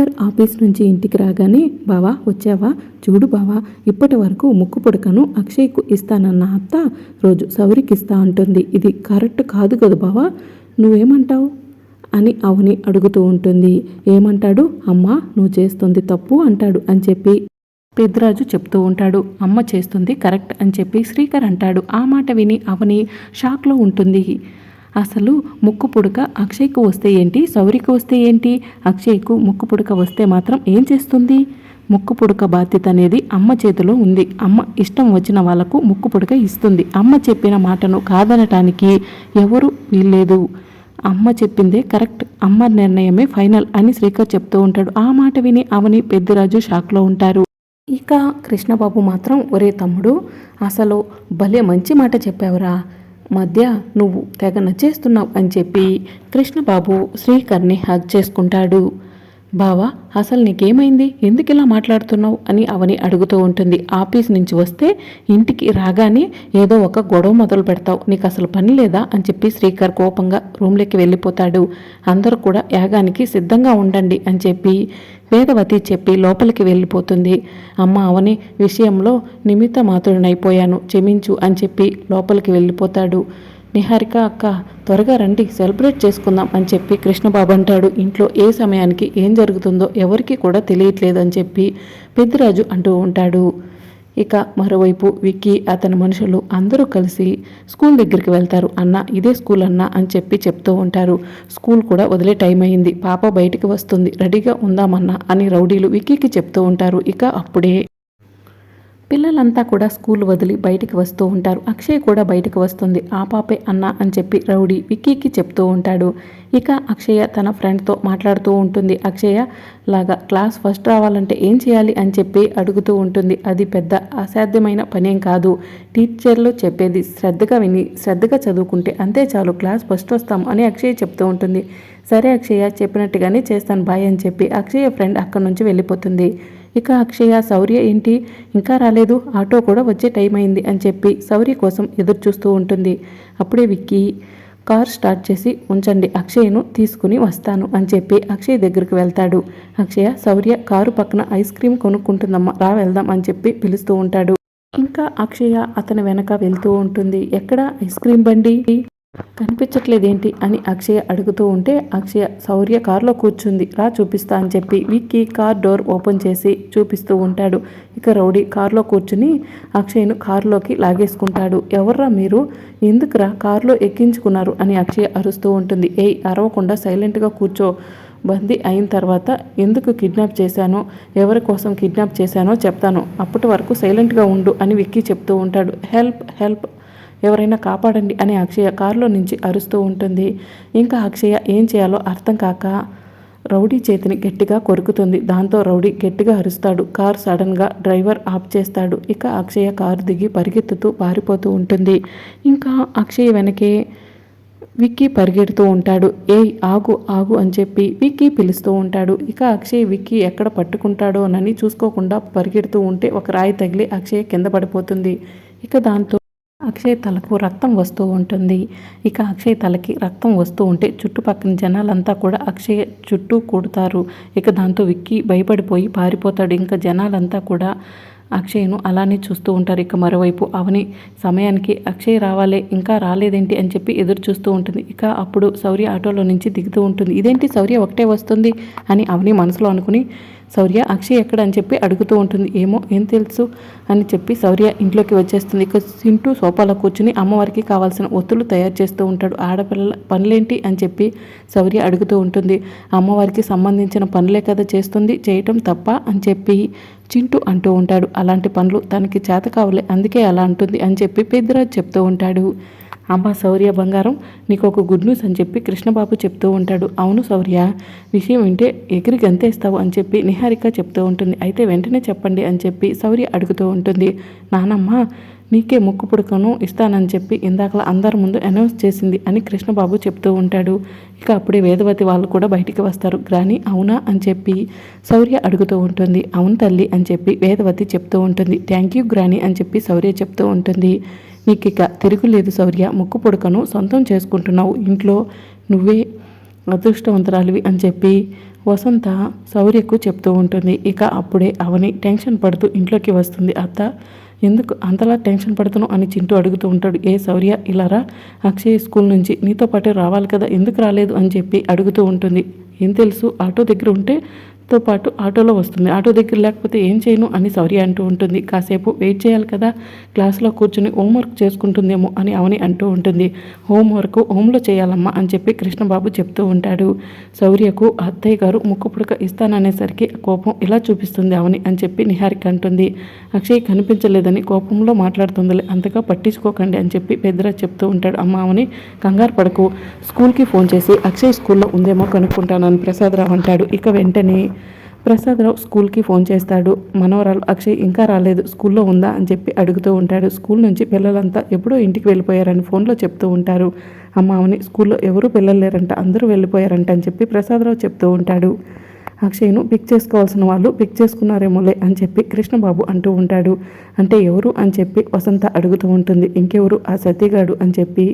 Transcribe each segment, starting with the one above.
Srikar office నుంచి ఇంటికి రాగానే బావా వచ్చావా? చూడు బావా ఇప్పటి వరకు ముక్కు పుడకను అక్షయ్కు ఇస్తానన్న అత్త రోజు సౌరికి ఇస్తా అంటుంది. ఇది కరెక్ట్ కాదు కదా బావా? నువ్వేమంటావు? అని అవని అడుగుతూ ఉంటుంది. ఏమంటాడు? అమ్మా నువ్వు చేస్తుంది తప్పు అంటాడు అని చెప్పి పెద్దరాజు చెప్తూ ఉంటాడు. అమ్మ చేస్తుంది కరెక్ట్ అని చెప్పి శ్రీకర్ అంటాడు. ఆ మాట విని అవని షాక్లో ఉంటుంది. అసలు ముక్కు పుడక అక్షయ్కు వస్తే ఏంటి? సౌరికి వస్తే ఏంటి? అక్షయ్కు ముక్కు పుడక వస్తే మాత్రం ఏం చేస్తుంది? ముక్కు పుడక బాధ్యత అనేది అమ్మ చేతిలో ఉంది. అమ్మ ఇష్టం వచ్చిన వాళ్ళకు ముక్కు పుడక ఇస్తుంది. అమ్మ చెప్పిన మాటను కాదనటానికి ఎవరు వీల్లేదు. అమ్మ చెప్పిందే కరెక్ట్. అమ్మ నిర్ణయమే ఫైనల్ అని శ్రీకర్ చెప్తూ ఉంటాడు. ఆ మాట విని అవని పెద్దిరాజు షాక్లో ఉంటారు. ఇక కృష్ణబాబు మాత్రం ఒరే తమ్ముడు అసలు భలే మంచి మాట చెప్పావురా. మధ్య నువ్వు తెగ నచ్చేస్తున్నావు అని చెప్పి కృష్ణబాబు శ్రీకర్ని హగ్ చేసుకుంటాడు. బావా అసలు నీకేమైంది? ఎందుకు ఇలా మాట్లాడుతున్నావు? అని అవని అడుగుతూ ఉంటుంది. ఆఫీస్ నుంచి వస్తే ఇంటికి రాగానే ఏదో ఒక గొడవ మొదలు పెడతావు. నీకు అసలు పని లేదా? అని చెప్పి శ్రీకర్ కోపంగా రూమ్లోకి వెళ్ళిపోతాడు. అందరూ కూడా యాగానికి సిద్ధంగా ఉండండి అని చెప్పి వేదవతి చెప్పి లోపలికి వెళ్ళిపోతుంది. అమ్మ అవని విషయంలో నిమిత్త మాత్రుడనైపోయాను క్షమించు అని చెప్పి లోపలికి వెళ్ళిపోతాడు. నిహారిక అక్క త్వరగా రండి సెలబ్రేట్ చేసుకుందాం అని చెప్పి కృష్ణబాబు అంటాడు. ఇంట్లో ఏ సమయానికి ఏం జరుగుతుందో ఎవరికి కూడా తెలియట్లేదు అని చెప్పి పెద్దిరాజు అంటూ ఉంటాడు. ఇక మరోవైపు విక్కీ అతని మనుషులు అందరూ కలిసి స్కూల్ దగ్గరికి వెళ్తారు. అన్న ఇదే స్కూల్ అన్న అని చెప్పి చెప్తూ ఉంటారు. స్కూల్ కూడా వదిలే టైం అయింది. పాప బయటికి వస్తుంది. రెడీగా ఉందామన్నా అని రౌడీలు విక్కీకి చెప్తూ ఉంటారు. ఇక అప్పుడే పిల్లలంతా కూడా స్కూల్ వదిలి బయటికి వస్తూ ఉంటారు. అక్షయ్ కూడా బయటికి వస్తుంది. ఆ పాపే అన్న అని చెప్పి రౌడీ విక్కీకి చెప్తూ ఉంటాడు. ఇక అక్షయ తన ఫ్రెండ్తో మాట్లాడుతూ ఉంటుంది. అక్షయ లాగా క్లాస్ ఫస్ట్ రావాలంటే ఏం చేయాలి అని చెప్పి అడుగుతూ ఉంటుంది. అది పెద్ద అసాధ్యమైన పనేం కాదు. టీచర్లు చెప్పేది శ్రద్ధగా విని శ్రద్ధగా చదువుకుంటే అంతే చాలు. క్లాస్ ఫస్ట్ వస్తాం అని అక్షయ చెప్తూ ఉంటుంది. సరే అక్షయ చెప్పినట్టుగానే చేస్తాను బాయ్ అని చెప్పి అక్షయ ఫ్రెండ్ అక్కడి నుంచి వెళ్ళిపోతుంది. ఇక అక్షయ శౌర్య ఏంటి? ఇంకా రాలేదు. ఆటో కూడా వచ్చే టైం అయింది అని చెప్పి శౌర్య కోసం ఎదురు చూస్తూ ఉంటుంది. అప్పుడే విక్కీ కార్ స్టార్ట్ చేసి ఉంచండి అక్షయ్ను తీసుకుని వస్తాను అని చెప్పి అక్షయ్ దగ్గరికి వెళ్తాడు. అక్షయ శౌర్య కారు పక్కన ఐస్ క్రీమ్ కొనుక్కుంటుందమ్మా రా వెళ్దాం అని చెప్పి పిలుస్తూ ఉంటాడు. ఇంకా అక్షయ అతని వెనక వెళ్తూ ఉంటుంది. ఎక్కడ? ఐస్ క్రీమ్ బండి? కనిపించట్లేదేంటి అని అక్షయ అడుగుతూ ఉంటే అక్షయ శౌర్య కారులో కూర్చుంది. రా చూపిస్తా అని చెప్పి విక్కీ కార్ డోర్ ఓపెన్ చేసి చూపిస్తూ ఉంటాడు. ఇక రౌడీ కారులో కూర్చుని అక్షయ్ను కారులోకి లాగేసుకుంటాడు. ఎవర్రా మీరు? ఎందుకురా కారులో ఎక్కించుకున్నారు? అని అక్షయ అరుస్తూ ఉంటుంది. ఏయ్ అరవకుండా సైలెంట్గా కూర్చో. బందీ అయిన తర్వాత ఎందుకు కిడ్నాప్ చేశానో ఎవరి కోసం కిడ్నాప్ చేశానో చెప్తాను. అప్పటి వరకు సైలెంట్గా ఉండు అని విక్కీ చెప్తూ ఉంటాడు. హెల్ప్ హెల్ప్ ఎవరైనా కాపాడండి అని అక్షయ కారులో నుంచి అరుస్తూ ఉంటుంది. ఇంకా అక్షయ ఏం చేయాలో అర్థం కాక రౌడీ చేతిని గట్టిగా కొరుకుతుంది. దాంతో రౌడీ గట్టిగా అరుస్తాడు. కార్ సడన్గా డ్రైవర్ ఆఫ్ చేస్తాడు. ఇక అక్షయ కారు దిగి పరిగెత్తుతూ పారిపోతూ ఉంటుంది. ఇంకా అక్షయ వెనకే విక్కీ పరిగెడుతూ ఉంటాడు. ఏయ్ ఆగు ఆగు అని చెప్పి విక్కీ పిలుస్తూ ఉంటాడు. ఇక అక్షయ్ విక్కీ ఎక్కడ పట్టుకుంటాడోనని చూసుకోకుండా పరిగెడుతూ ఉంటే ఒక రాయి తగిలి అక్షయ్ కింద పడిపోతుంది. ఇక దాంతో అక్షయ తలకు రక్తం వస్తూ ఉంటుంది. ఇక అక్షయ్ తలకి రక్తం వస్తూ ఉంటే చుట్టుపక్కల జనాలంతా కూడా అక్షయ్ చుట్టూ కూడతారు. ఇక దాంతో విక్కి భయపడిపోయి పారిపోతాడు. ఇంకా జనాలంతా కూడా అక్షయ్ను అలానే చూస్తూ ఉంటారు. ఇక మరోవైపు అవని సమయానికి అక్షయ్ రావాలే ఇంకా రాలేదేంటి అని చెప్పి ఎదురు చూస్తూ ఉంటుంది. ఇక అప్పుడు శౌర్య ఆటోలో నుంచి దిగుతూ ఉంటుంది. ఇదేంటి శౌర్య ఒకటే వస్తుంది అని అవని మనసులో అనుకుని శౌర్య అక్షయ్ ఎక్కడ అని చెప్పి అడుగుతూ ఉంటుంది. ఏమో ఏం తెలుసు? అని చెప్పి శౌర్య ఇంట్లోకి వచ్చేస్తుంది. ఇక సింటూ సోఫాలో కూర్చుని అమ్మవారికి కావాల్సిన ఒత్తులు తయారు చేస్తూ ఉంటాడు. ఆడపిల్ల పనులేంటి? అని చెప్పి శౌర్య అడుగుతూ ఉంటుంది. అమ్మవారికి సంబంధించిన పనులే కదా చేస్తుంది. చేయటం తప్ప? అని చెప్పి చింటూ అంటూ ఉంటాడు. అలాంటి పనులు తనకి చేత కావలే అందుకే అలా అంటుంది అని చెప్పి పెద్దరాజు చెప్తూ ఉంటాడు. అమ్మ శౌర్య బంగారం నీకు ఒక గుడ్ న్యూస్ అని చెప్పి కృష్ణబాబు చెప్తూ ఉంటాడు. అవును శౌర్య విషయం వింటే ఎగిరి గంతేస్తావు అని చెప్పి నిహారిక చెప్తూ ఉంటుంది. అయితే వెంటనే చెప్పండి అని చెప్పి శౌర్య అడుగుతూ ఉంటుంది. నానమ్మ నీకే ముక్కు పుడకను ఇస్తానని చెప్పి ఇందాకలా అందరి ముందు అనౌన్స్ చేసింది అని కృష్ణబాబు చెప్తూ ఉంటాడు. ఇక అప్పుడే వేదవతి వాళ్ళు కూడా బయటికి వస్తారు. గ్రాని అవునా? అని చెప్పి శౌర్య అడుగుతూ ఉంటుంది. అవును తల్లి అని చెప్పి వేదవతి చెప్తూ ఉంటుంది. థ్యాంక్ యూ గ్రాని అని చెప్పి శౌర్య చెప్తూ ఉంటుంది. నీకు ఇక తిరుగులేదు శౌర్య ముక్కు పుడకను సొంతం చేసుకుంటున్నావు. ఇంట్లో నువ్వే అదృష్టవంతురాలివి అని చెప్పి వసంత శౌర్యకు చెప్తూ ఉంటుంది. ఇక అప్పుడే అవని టెన్షన్ పడుతూ ఇంట్లోకి వస్తుంది. అత్త ఎందుకు అంతలా టెన్షన్ పడుతున్నావు అని చింటూ అడుగుతూ ఉంటాడు. ఏ శౌర్య ఇలారా అక్షయ్ స్కూల్ నుంచి నీతో పాటే రావాలి కదా ఎందుకు రాలేదు అని చెప్పి అడుగుతూ ఉంటుంది. ఏం తెలుసు ఆటో దగ్గర ఉంటే తో పాటు ఆటోలో వస్తుంది. ఆటో దగ్గర లేకపోతే ఏం చేయను అని సౌర్య అంటూ ఉంటుంది. కాసేపు వెయిట్ చేయాలి కదా. క్లాస్లో కూర్చుని హోంవర్క్ చేసుకుంటుందేమో అని అవని అంటూ ఉంటుంది. హోంవర్క్ హోంలో చేయాలమ్మా అని చెప్పి కృష్ణబాబు చెప్తూ ఉంటాడు. శౌర్యకు అత్తయ్య గారు ముక్కు పుడక ఇస్తాననేసరికి కోపం ఇలా చూపిస్తుంది అవని అని చెప్పి నిహారిక అంటుంది. అక్షయ్ కనిపించలేదని కోపంలో మాట్లాడుతుందిలే అంతగా పట్టించుకోకండి అని చెప్పి పెద్దరా చెప్తూ ఉంటాడు. అమ్మ అవని కంగారు పడకు. స్కూల్కి ఫోన్ చేసి అక్షయ్ స్కూల్లో ఉందేమో కనుక్కుంటానని ప్రసాదరావు అంటాడు. ఇక వెంటనే ప్రసాదరావు స్కూల్కి ఫోన్ చేస్తాడు. మనవరాలు అక్షయ్ ఇంకా రాలేదు. స్కూల్లో ఉందా అని చెప్పి అడుగుతూ ఉంటాడు. స్కూల్ నుంచి పిల్లలంతా ఎప్పుడో ఇంటికి వెళ్ళిపోయారని ఫోన్లో చెప్తూ ఉంటారు. అమ్మ అవని స్కూల్లో ఎవరూ పిల్లలు లేరంట అందరూ వెళ్ళిపోయారంట అని చెప్పి ప్రసాదరావు చెప్తూ ఉంటాడు. అక్షయ్ను పిక్ చేసుకోవాల్సిన వాళ్ళు పిక్ చేసుకున్నారేమోలే అని చెప్పి కృష్ణబాబు అంటూ ఉంటాడు. అంటే ఎవరు అని చెప్పి వసంత అడుగుతూ ఉంటుంది. ఇంకెవరు? ఆ సత్యగాడు అని చెప్పి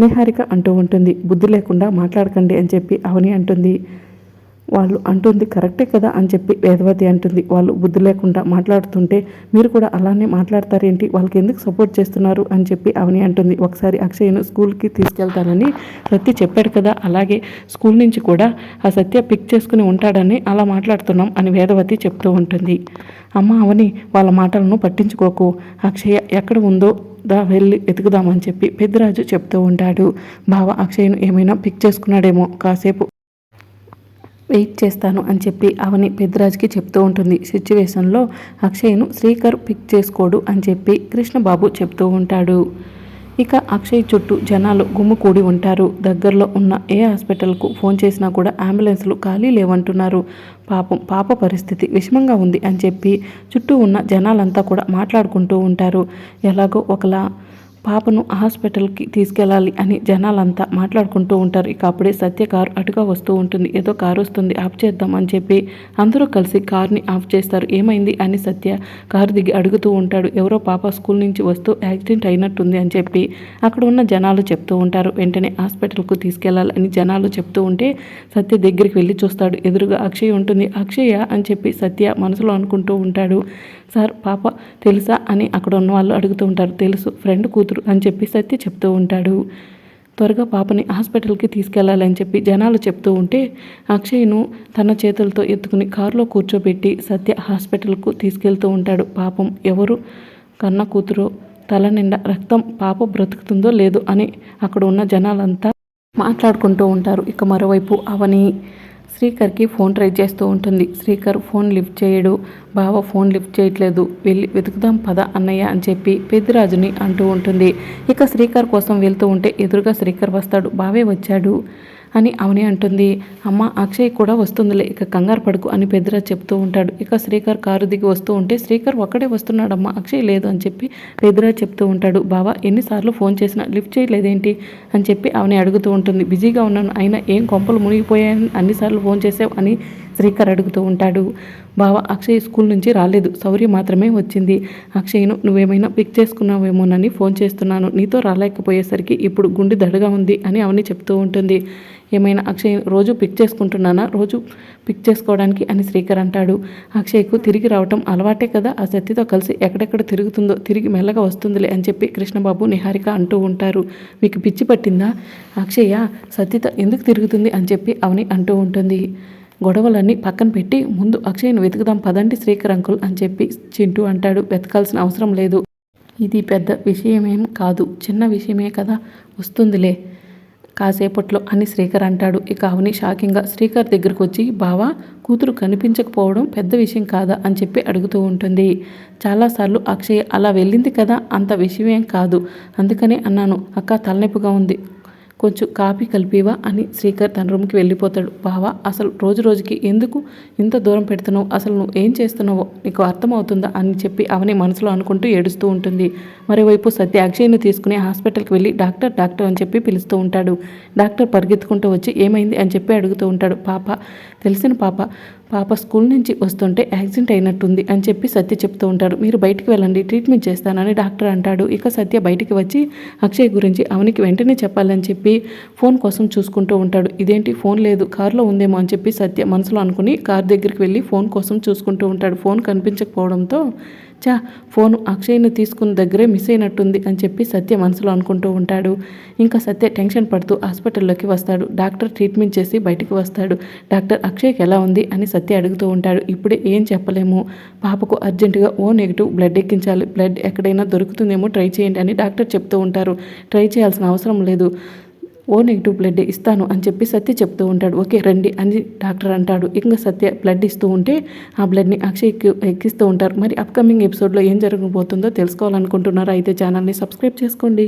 నిహారిక అంటూ ఉంటుంది. బుద్ధి లేకుండా మాట్లాడకండి అని చెప్పి అవని అంటుంది. వాళ్ళు అంటుంది కరెక్టే కదా అని చెప్పి వేదవతి అంటుంది. వాళ్ళు బుద్ధి లేకుండా మాట్లాడుతుంటే మీరు కూడా అలానే మాట్లాడతారేంటి? వాళ్ళకి ఎందుకు సపోర్ట్ చేస్తున్నారు? అని చెప్పి అవని అంటుంది. ఒకసారి అక్షయ్ను స్కూల్కి తీసుకెళ్తానని సత్య చెప్పాడు కదా అలాగే స్కూల్ నుంచి కూడా ఆ సత్య పిక్ చేసుకుని ఉంటాడని అలా మాట్లాడుతున్నాం అని వేదవతి చెప్తూ ఉంటుంది. అమ్మ అవని వాళ్ళ మాటలను పట్టించుకోకు. అక్షయ ఎక్కడ ఉందో దా వెళ్ళి ఎతుకుదామని చెప్పి పెద్దరాజు చెప్తూ ఉంటాడు. బావ అక్షయ్ను ఏమైనా పిక్ చేసుకున్నాడేమో. కాసేపు వెయిట్ చేస్తాను అని చెప్పి అవని పెద్దరాజుకి చెప్తూ ఉంటుంది. సిచ్యువేషన్లో అక్షయ్ను శ్రీకర్ పిక్ చేసుకోడు అని చెప్పి కృష్ణబాబు చెప్తూ ఉంటాడు. ఇక అక్షయ్ చుట్టూ జనాలు గుమ్ముకూడి ఉంటారు. దగ్గరలో ఉన్న ఏ హాస్పిటల్కు ఫోన్ చేసినా కూడా అంబులెన్స్లు ఖాళీ లేవంటున్నారు. పాపం పాప పరిస్థితి విషమంగా ఉంది అని చెప్పి చుట్టూ ఉన్న జనాలంతా కూడా మాట్లాడుకుంటూ ఉంటారు. ఎలాగో ఒకలా పాపను హాస్పిటల్కి తీసుకెళ్ళాలి అని జనాలంతా మాట్లాడుకుంటూ ఉంటారు. ఇక అప్పుడే సత్య కారు అటుగా వస్తూ ఉంటుంది. ఏదో కారు వస్తుంది. ఆఫ్ చేద్దాం అని చెప్పి అందరూ కలిసి కార్ని ఆఫ్ చేస్తారు. ఏమైంది అని సత్య కారు దిగి అడుగుతూ ఉంటాడు. ఎవరో పాప స్కూల్ నుంచి వస్తూ యాక్సిడెంట్ అయినట్టుంది అని చెప్పి అక్కడ ఉన్న జనాలు చెప్తూ ఉంటారు. వెంటనే హాస్పిటల్కు తీసుకెళ్ళాలి అని జనాలు చెప్తూ ఉంటే సత్య దగ్గరికి వెళ్ళి చూస్తాడు. ఎదురుగా అక్షయ్ ఉంటుంది. అక్షయ అని చెప్పి సత్య మనసులో అనుకుంటూ ఉంటాడు. సార్ పాప తెలుసా? అని అక్కడ ఉన్న వాళ్ళు అడుగుతూ ఉంటారు. తెలుసు ఫ్రెండ్ కూతురు అని చెప్పి సత్య చెప్తూ ఉంటాడు. త్వరగా పాపని హాస్పిటల్కి తీసుకెళ్ళాలని చెప్పి జనాలు చెప్తూ ఉంటే అక్షయ్ను తన చేతులతో ఎత్తుకుని కారులో కూర్చోబెట్టి సత్య హాస్పిటల్కు తీసుకెళ్తూ ఉంటాడు. పాపం ఎవరు కన్న కూతురు తల నిండా రక్తం పాప బ్రతుకుతుందో లేదో అని అక్కడ ఉన్న జనాలంతా మాట్లాడుకుంటూ ఉంటారు. ఇక మరోవైపు అవని శ్రీకర్కి ఫోన్ ట్రై చేస్తూ ఉంటుంది. శ్రీకర్ ఫోన్ లిఫ్ట్ చేయడు. బావ ఫోన్ లిఫ్ట్ చేయట్లేదు. వెళ్ళి వెతుకుదాం పద అన్నయ్య అని చెప్పి పెద్దిరాజుని అంటూ ఉంటుంది. ఇక శ్రీకర్ కోసం వెళ్తూ ఉంటే ఎదురుగా శ్రీకర్ వస్తాడు. బావే వచ్చాడు. అని అవని అంటుంది. అమ్మ అక్షయ్ కూడా వస్తుందిలే ఇక కంగారు పడుకు అని పెద్దరాజ్ చెప్తూ ఉంటాడు. ఇక శ్రీకర్ కారు దిగి వస్తూ ఉంటే శ్రీకర్ ఒక్కడే వస్తున్నాడమ్మా అక్షయ్ లేదు అని చెప్పి పెద్దరాజ్ చెప్తూ ఉంటాడు. బావా ఎన్నిసార్లు ఫోన్ చేసినా లిఫ్ట్ చేయలేదేంటి? అని చెప్పి అవని అడుగుతూ ఉంటుంది. బిజీగా ఉన్నాను అయినా ఏం కొంపలు మునిగిపోయాయని అన్నిసార్లు ఫోన్ చేసావు అని శ్రీకర్ అడుగుతూ ఉంటాడు. బావ అక్షయ్ స్కూల్ నుంచి రాలేదు. శౌర్య మాత్రమే వచ్చింది. అక్షయ్ను నువ్వేమైనా పిక్ చేసుకున్నావేమోనని ఫోన్ చేస్తున్నాను. నీతో రాలేకపోయేసరికి ఇప్పుడు గుండె దడగా ఉంది అని అవని చెప్తూ ఉంటుంది. ఏమైనా అక్షయ్ రోజు పిక్ చేసుకుంటున్నానా? రోజు పిక్ చేసుకోవడానికి అని శ్రీకర్ అంటాడు. అక్షయ్కు తిరిగి రావటం అలవాటే కదా. ఆ సత్యతో కలిసి ఎక్కడెక్కడ తిరుగుతుందో తిరిగి మెల్లగా వస్తుందిలే అని చెప్పి కృష్ణబాబు నిహారిక అంటూ ఉంటారు. మీకు పిచ్చి పట్టిందా? అక్షయ్య సత్యత ఎందుకు తిరుగుతుంది అని చెప్పి అవని అంటూ ఉంటుంది. గొడవలన్నీ పక్కన పెట్టి ముందు అక్షయ్ను వెతుకుదాం పదండి శ్రీకర్ అంకుల్ అని చెప్పి చింటూ అంటాడు. వెతకాల్సిన అవసరం లేదు. ఇది పెద్ద విషయమేం కాదు. చిన్న విషయమే కదా. వస్తుందిలే. కాసేపట్లో అని శ్రీకర్ అంటాడు. ఇక అవని షాకింగ్గా శ్రీకర్ దగ్గరకు వచ్చి బావా కూతురు కనిపించకపోవడం పెద్ద విషయం కాదా? అని చెప్పి అడుగుతూ ఉంటుంది. చాలాసార్లు అక్షయ్ అలా వెళ్ళింది కదా అంత విషయమేం కాదు. అందుకనే అన్నాను అక్క తలనొప్పిగా ఉంది. కొంచెం కాఫీ కలిపివా అని శ్రీకర్ తన రూమ్కి వెళ్ళిపోతాడు. బావా అసలు రోజు రోజుకి ఎందుకు ఇంత దూరం పెడుతున్నావు? అసలు నువ్వు ఏం చేస్తున్నావో? నీకు అర్థమవుతుందా? అని చెప్పి అవని మనసులో అనుకుంటూ ఏడుస్తూ ఉంటుంది. మరోవైపు సత్య అక్షయ్ని తీసుకుని హాస్పిటల్కి వెళ్ళి డాక్టర్ డాక్టర్ అని చెప్పి పిలుస్తూ ఉంటాడు. డాక్టర్ పరిగెత్తుకుంటూ వచ్చి ఏమైంది? అని చెప్పి అడుగుతూ ఉంటాడు. పాప తెలిసిన పాప పాప స్కూల్ నుంచి వస్తుంటే యాక్సిడెంట్ అయినట్టుంది అని చెప్పి సత్య చెప్తూ ఉంటాడు. మీరు బయటికి వెళ్ళండి ట్రీట్మెంట్ చేస్తానని డాక్టర్ అంటాడు. ఇక సత్య బయటికి వచ్చి అక్షయ్ గురించి అవనికి వెంటనే చెప్పాలని చెప్పి ఫోన్ కోసం చూసుకుంటూ ఉంటాడు. ఇదేంటి? ఫోన్ లేదు. కారులో ఉందేమో అని చెప్పి సత్య మనసులో అనుకుని కార్ దగ్గరికి వెళ్ళి ఫోన్ కోసం చూసుకుంటూ ఉంటాడు. ఫోన్ కనిపించకపోవడంతో చా ఫోన్ అక్షయ్ని తీసుకున్న దగ్గరే మిస్ అయినట్టుంది అని చెప్పి సత్య మనసులో అనుకుంటూ ఉంటాడు. ఇంకా సత్య టెన్షన్ పడుతూ హాస్పిటల్లోకి వస్తాడు. డాక్టర్ ట్రీట్మెంట్ చేసి బయటికి వస్తాడు. డాక్టర్ అక్షయ్కి ఎలా ఉంది అని సత్య అడుగుతూ ఉంటాడు. ఇప్పుడే ఏం చెప్పలేము. పాపకు అర్జెంటుగా ఓ నెగిటివ్ బ్లడ్ ఎక్కించాలి. బ్లడ్ ఎక్కడైనా దొరుకుతుందేమో ట్రై చేయండి అని డాక్టర్ చెప్తూ ఉంటారు. ట్రై చేయాల్సిన అవసరం లేదు. ఓ నెగిటివ్ బ్లడ్ ఇస్తాను అని చెప్పి సత్య చెప్తూ ఉంటాడు. ఓకే రండి అని డాక్టర్ అంటాడు. ఇంకా సత్య బ్లడ్ ఇస్తూ ఉంటే ఆ బ్లడ్ని అక్షయ్ ఎక్కిస్తూ ఉంటారు. మరి అప్కమింగ్ ఎపిసోడ్లో ఏం జరగబోతుందో తెలుసుకోవాలనుకుంటున్నారా? అయితే ఛానల్ని సబ్స్క్రైబ్ చేసుకోండి.